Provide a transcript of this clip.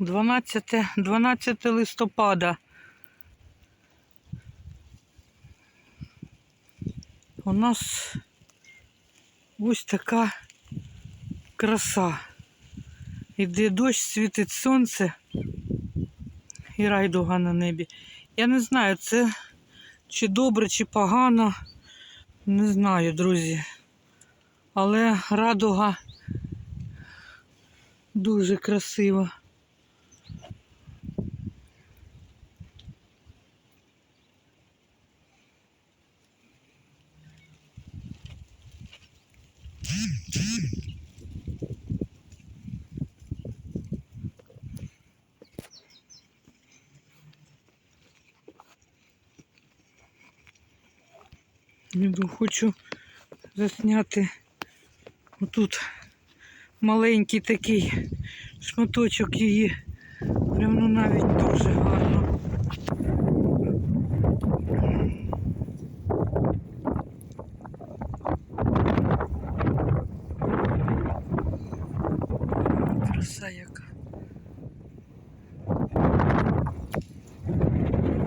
12, 12 листопада. У нас ось така краса. Іде дощ, світить сонце і райдуга на небі. Я не знаю, це чи добре, чи погано. Не знаю, друзі. Але радуга дуже красива. Іду, хочу засняти отут маленький такий шматочок її. Прям ну навіть дуже гарно. Краса яка.